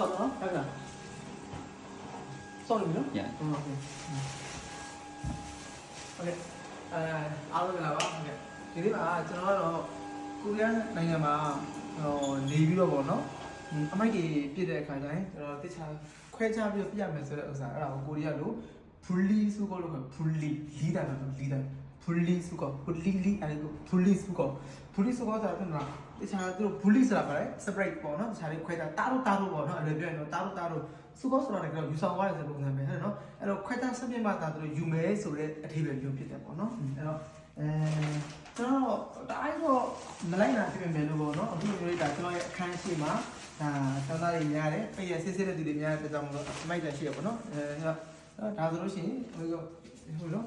ဆော့နော်ဟုတ်ကဲ့ဆော့လို့နော် Yeah. ဟုတ်ကဲ့ဟုတ်ကဲ့အဲအားလုံးကလာပါဟုတ်ကဲ့ဒီနေ့မှာကျွန်တော်ကတော့ကိုရီးယားနိုင်ငံမှာဟိုနေပြီးတော့ပေါ့နော်အမိုက်ကြီးပြည့်တဲ့အခါကျရင်ကျွန်တော်တခြားခွဲခြားပြီးပြရမယ်ဆိုတဲ့ဥစ္စာအဲ့ဒါကိုကိုရီးယားလို fully စုကောလို့ခေါ် fully လီးတာ လို့လီးတာ fully စုကော fully လီးအဲ့ဒါ fully စုကော fully စုကောဆိုတာပြန်လာတခြားသူတို့ fully ဆိုတာပါတယ် separate ပေါ့နော်တခြားလေးခွဲတာတာတို့တာတို့ပေါ့နော်အဲ့လိုပြောရင်တော့တာတို့တာတို့စုကောဆိုတာလည်းယူဆောင်သွားတယ်ဆိုတဲ့ပုံစံပဲအဲ့နော်အဲ့တော့ခွဲတာဆက်ပြမှတာသူတို့ယူမယ်ဆိုတဲ့အထည်ပဲမျိုးဖြစ်တယ်ပေါ့နော်အဲ့တော့အဲကျွန်တော်တအားတော့မလိုက်နိုင်ဖြစ်မယ်လို့ပေါ့နော်အခုလိုမျိုးဒါကျွန်တော်ရဲ့အခန်းရှိမှာဒါကျောင်းသားတွေများတယ်အဲ့ရစစ်စစ်တဲ့သူတွေများတဲ့ကြောင့်မလို့အမိုက်တန်ရှိရပေါ့နော်အဲဒါဆိုလို့ရှိရင်ဟိုဟိုနော်ကျွန်တော်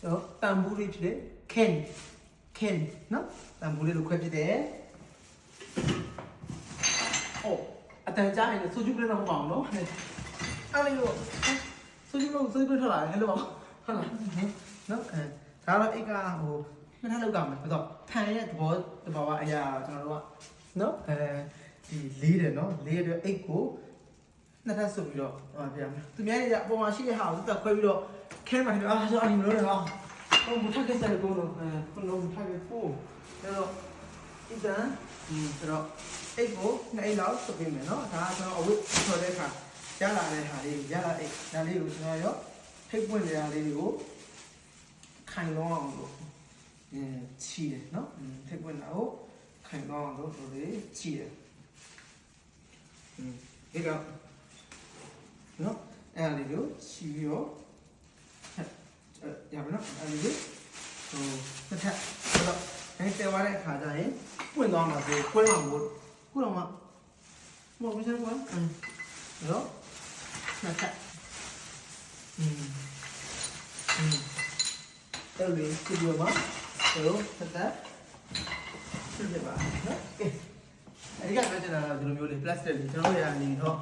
ကျွန်တော်တန်ဘူးလေးဖြစ်တဲ့ can can နော်တန်ဘူးလေးလိုခွဲဖြစ်တယ်ဟုတ်အတန်ကြားရင်ဆိုဂျူပလေးတော့မပါအောင်နော်အဲ့လိုဆိုဂျူလို့ဆိုဂျူထွက်လာတယ်ဟဲ့လို့ပါဟုတ်လားနော်အဲဒါတော့အိတ်ကဟိုနှစ်ထပ်လောက်ကမှာဆိုတော့ဖန်ရဲ့သဘောတဘာဝအရာကျွန်တော်တို့ကနော်အဲဒီလေးတယ်နော်လေးရတဲ့အိတ်ကို နှစ်ထပ်ဆုပ်ပြီးတော့ဟောပြရမယ်သူများတွေကအပေါ်မှာရှိတဲ့ဟာကိုတက်ခွဲပြီးတော့ခဲမှာတယ်အာဆိုအနီမလို့လေဟာဟိုမထက်ခဲ့တဲ့ကိုတော့အဲဘလုံးထက်ခဲ့ပို့ဒါတော့ဣဒန်ဒီဆိုတော့အိတ်ကိုနှစ်အိတ်လောက်ဆုပ်ပြီးမယ်နော်ဒါကကျွန်တော်အဝတ်ဆော်တဲ့အခါရလာတဲ့ဟာလေးရလာအိတ်ဒါလေးကိုကျွန်တော်ရောဖိတ်ပွင့်နေတာလေးတွေကိုခိုင်လောအောင်လို့အဲချီတယ်နော်ထိပ်ပွင့်တာကိုခိုင်လောအောင်လို့တို့လေးချီတယ်อืมဒီက နော်အဲ့ဒါလေးကိုချီပြီးတော့ရပါတော့အဲ့ဒီဟိုတစ်ထပ်ဆိုတော့အဲတဲသွားတဲ့အခါကျရင်ပွင့်သွားမှာဆိုခွဲမှာမို့ခုတော့မှမဟုတ်ဘူးစမ်းကွာอืมနော်နှစ်ထပ်อืมอืม အဲ့လိုကြည့်ရပါတော့ဆက်သက်ပြပြပါနော်ကဲအဲ့ဒီကပြောချင်တာကဒီလိုမျိုးလေး plastic လေးကျွန်တော်တို့ရနေတော့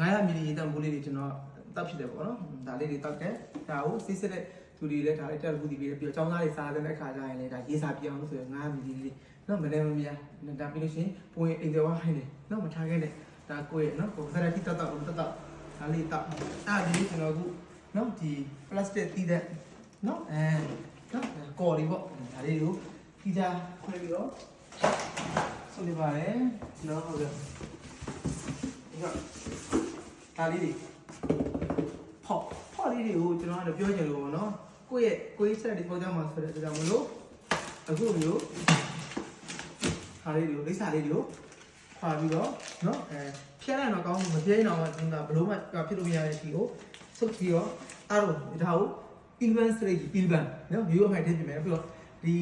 900မီလီလီတာဘူးလေးတွေကျွန်တော်တောက်ဖြစ်တယ်ပေါ့နော်ဒါလေးတွေတောက်တယ်ဒါကိုစစ်စစ်တဲ့သူတွေလည်းဒါလေးတက်ဘူးဒီပြီးပြီးတော့ចောင်းသားတွေစားတဲ့အခါကျရင်လည်းဒါရေးစာပြအောင်လို့ဆိုရင်900မီလီလေးနော်မလဲမမြာဒါပြီးလို့ရှိရင်ပုံရင်အိမ်တော်ဟိုင်းနေနော်မထားခဲ့နဲ့ဒါကိုယ့်ရဲ့နော်ကိုယ်စရတိတောက်တောက်တောက်တောက်ဒါလေးတောက်အဲ့ဒီကျွန်တော်ကနော်ဒီ plastic တီးတဲ့နော်အဲနော်ကော်လေးပေါ့ဒါလေးကိုတီးကြခွဲပြီးတော့ဆုံးနေပါတယ်နော်ဟုတ်ကဲ့ဒီက ဒါလေးတွေဖော့ဖော့လေးတွေကိုကျွန်တော်ကတော့ပြောချင်လို့ပေါ့နော်ကိုယ့်ရဲ့ကိုယ့်ရဲ့ set တွေပေါက်ကြမှာဆိုတဲ့အတွက်ကြောင့်မလို့အခုမျိုးဟာလေးတွေကိုလိပ်စာလေးတွေကိုခွာပြီးတော့နော်အဲဖျက်လိုက်တော့ကောင်းမပြဲတော့မှကျွန်တော်ဘလို့မှဖြစ်လို့မရတဲ့ဒီကိုဆုပ်ပြီးတော့အဲ့တော့ဒါကို pilban strategy pilban နော် view of height ထည့်ပြင်မယ်ပြီးတော့ဒီ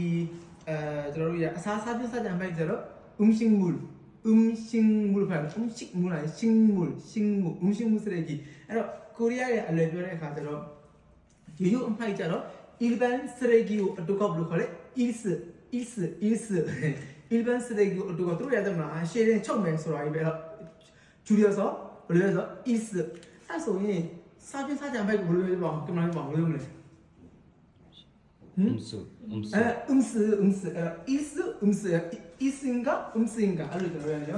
အဲကျွန်တော်တို့ရအစားစားပြစားကြံပိုက်ကြတော့ umshing mul 음식물 발음 음식물 아니 식물 식물 음식물 쓰레기. 그래서 코리아의 알레비아에 가서 유유 음파이자로 일반 쓰레기 어떻게 불러래? 일스 일스 일스. 일반 쓰레기 어떻게 들어야 되나. 아, 시에는 처음에 서로 아이베라 줄여서 올려서 일스. 사소 이 사진 사진 안 봐도 모르는 거 그만 안 모르는 거 음스 음스 음스 음스 일스 음스 야 일스인가 음스인가 알려줘야 돼요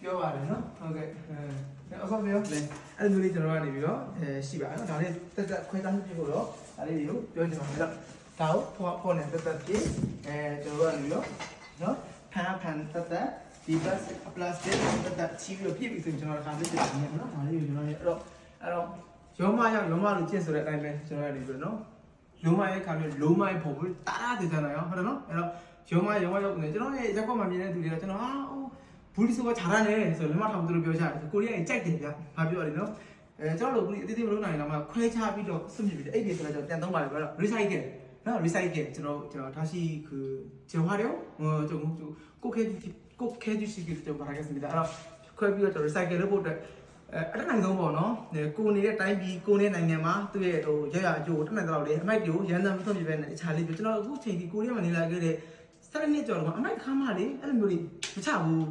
ပြောပါတယ်နော်ဟုတ်ကဲ့အဲအဆောပြောလဲအဲ့လိုလေးကျွန်တော်ကနေပြီးတော့အဲရှိပါနော်ဒါလေးတက်တက်ခွဲသားပြဖို့တော့ဒါလေးတွေကိုပြောချင်ပါတယ်တော့ဒါကိုဖော်ဖော်နေတက်တက်ပြအဲကျွန်တော်ကနေပြီးတော့နော်ဖန်ဖန်တက်တက်ဒီ plastic plastic တက်တက်ချီပြီးတော့ပြည့်ပြီဆိုရင်ကျွန်တော်ခါလေးပြနေမှာနော်ဒါလေးကိုကျွန်တော်အဲ့တော့အဲ့တော့ရောမရောက်ရောမလို့ကျင့်ဆိုတဲ့အတိုင်းပဲကျွန်တော်ကနေပြီးတော့နော် လုံးမရဲ့ခါမျိုးလုံးမရဲ့ပုံဘူးတာတာတင်ကြတာရောဟုတ်တယ်နော်အဲ့တော့ ရုံမရုံမရောက်နေကျွန်တော်ရဲ့ရက်ကွက်မှာမြင်တဲ့သူတွေကကျွန်တော်ဟာဟိုဘူးလီဆိုကခြားရတယ်ဆိုလက်မထောင်သူတို့ပြောကြတယ်ကိုရီးယားကြီးကြိုက်တယ်ဗျဘာပြောရလဲနော်အဲကျွန်တော်တို့ဘူးလီအသေးသေးမလုပ်နိုင်တော့မှခွဲခြားပြီးတော့စွန့်မြစ်ပြီးအဲ့ဒီဆိုတော့ကျွန်တော်ပြန်သုံးပါလေပြောတော့ recycle နော် recycle ကျွန်တော်ကျွန်တော်다시그재활용어좀꼭해주꼭해주시기를좀바라겠습니다အဲ့တော့ခွဲပြီးတော့ recycle လုပ်ဖို့အတွက် အဲအတက်နိုင်ဆုံးပေါ့နော်ကိုနေတဲ့တိုင်းပြည်ကိုနေတဲ့နိုင်ငံမှာသူ့ရဲ့ဟိုရရအကျိုးတက်နိုင်တော့လေအမိုက်တွေကိုရန်တမ်းမသွတ်ပြပဲနဲ့တခြားလေးပြောကျွန်တော်အခုချိန်ဒီကိုရီးယားမှာနေလာခဲ့တဲ့ စရနှစ်ကျော်တော့အမိုက်ခါမလေးအဲ့လိုမျိုးလေးမချဘူး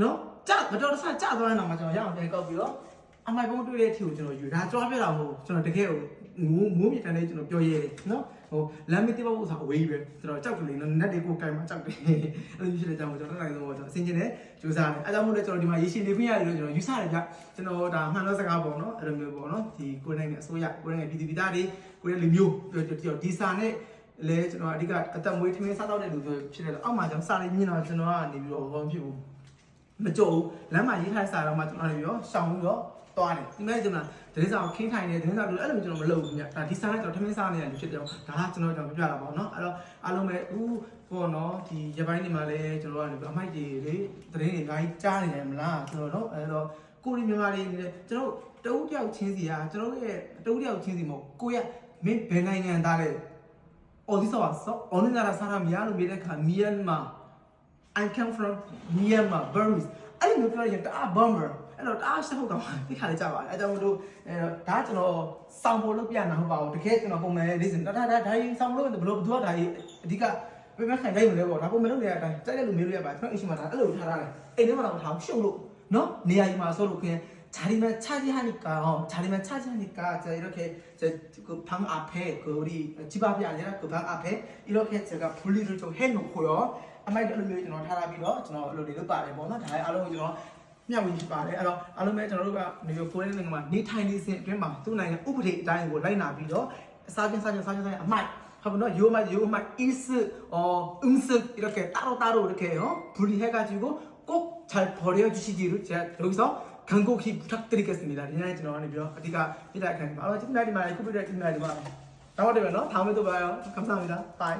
နော်ကြမတော်တဆကြသွားရင်တော့မှကျွန်တော်ရအောင်ပြန်ကောက်ပြီးတော့အမိုက်ပုံးတွေ့တဲ့အထီကိုကျွန်တော်ယူဒါကြွားပြတာမဟုတ်ကျွန်တော်တကယ်ကိုငိုးငိုးမြတန်းလေးကျွန်တော်ပြောရဲတယ်နော်ဟိုလမ်းမတိဘဖို့ဆိုအဝေးပဲကျွန်တော်ကြောက်ကလေးနော်နက်တွေကိုကင်မှာကြောက်တယ်အဲ့လိုဖြစ်တဲ့အကြောင်းကိုကျွန်တော်တက်နိုင်ဆုံးပေါ့ကျွန်တော်အစင်ကျင်နဲ့ကြိုးစားတယ်အဲကြောင့်မို့လဲကျွန်တော်ဒီမှာရေရှည်နေခွင့်ရတယ်လို့ကျွန်တော်ယူဆတယ်ဗျကျွန်တော်ဒါမှန်တော့စကားပေါ့နော်အဲ့လိုမျိုးပေါ့နော်ဒီကိုယ်နိုင်ငံအစိုးရကိုယ်နိုင်ငံပြည်သူပြည်သားတွေကိုယ်ရဲ့လူမျိုးပြောပြောဒီစာနဲ့ လဲကျွန်တော်အဓိကအသက်မွေးထမင်းစားတော့တဲ့လူမျိုးဖြစ်တယ်လို့အောက်မှာကျွန်တော်စာလေးမြင်တော့ကျွန်တော်ကနေပြီးတော့ဘာမှဖြစ်ဘူးမကြုံလမ်းမှာရေးထားတဲ့စာတော့မှကျွန်တော်နေပြီးတော့ရှောင်ပြီးတော့သွားတယ်ဒီမဲ့ကျွန်တော်ဒရစ်စာကိုခင်းထိုင်နေဒရစ်စာတို့အဲ့လိုကျွန်တော်မလုပ်ဘူးညဒါဒီစာနဲ့ကျွန်တော်ထမင်းစားနေတယ်ဖြစ်တယ်ဒါကကျွန်တော်ကျွန်တော်ပြပြတာပေါ့နော်အဲ့တော့အားလုံးပဲအခုပေါ့နော်ဒီရပိုင်းနေမှာလဲကျွန်တော်ကနေပြီးအမိုက်တွေလေသတင်းတွေအများကြီးကြားနေတယ်မလားကျွန်တော်တို့အဲ့တော့ကိုရီမြန်မာတွေနေတယ်ကျွန်တော်တအုပ်တယောက်ချင်းစီကကျွန်တော်ရဲ့တအုပ်တယောက်ချင်းစီမဟုတ်ကိုရမင်းဘယ်နိုင်ငံသားလဲ 어디서 왔어? 어느 나라 사람이야? 로 미래카 미얀마 I come from Myanmar Burmese အဲ့လိုမျိုးပြောရင်တအား bomber အဲ့တော့တအားရှောက်တော့ဒီခါလေးကြပါအဲ့ကြောင့်မလို့အဲဒါကျွန်တော်စောင်းဖို့လုပ်ပြနာမဟုတ်ပါဘူးတကယ်ကျွန်တော်ပုံမှန်လေးစင်ဒါဒါဒါကြီးစောင်းလို့ဘယ်လိုဘယ်သူကဒါကြီးအဓိကပြမခံနိုင်မလဲပေါ့ဒါပုံမှန်လုပ်နေတဲ့အတိုင်းတိုက်တဲ့လူမျိုးတွေရပါကျွန်တော်အရှိမတာအဲ့လိုထားရတယ်အိမ်ထဲမှာတော့ထားရှုပ်လို့နော်နေရာကြီးမှာဆိုလို့ခင် 자리만 차지하니까 어, 자리만 차지하니까 제가 이렇게 그방 앞에 그 우리 집 앞이 아니라 그 방 앞에 이렇게 제가 분리를 좀 해놓고요. 아마 이런 မျိုးကျွန်တော်ထားလာပြီးတော့ကျွန်တော်အဲ့လိုတွေလုပ်ပါတယ်ပေါ့နော်ဒါအားလုံးကိုကျွန်တော်မျှဝေရှိပါတယ်အဲ့တော့အားလုံးပဲကျွန်တော်တို့ကနေပြီးကိုယ်နဲ့နိုင်ငံမှာနေထိုင်နေစဉ်အတွင်းမှာသူ့နိုင်ငံဥပဒေအတိုင်းကိုလိုက်နာပြီးတော့အစားချင်းစားချင်းစားချင်းစားချင်းအမိုက်하면요마요마 일스 어 음습 이렇게 따로 따로 이렇게 어 분리해 가지고 꼭 잘 버려 주시기를 제가 여기서 간곡히 부탁드리겠습니다. 리나이 들어가는 bio 어디가 이라 간. 아, 찜나리 말, 쿠비라 찜나리 말. 다음에 봬요. 다음에 또 봐요. 감사합니다. 바이.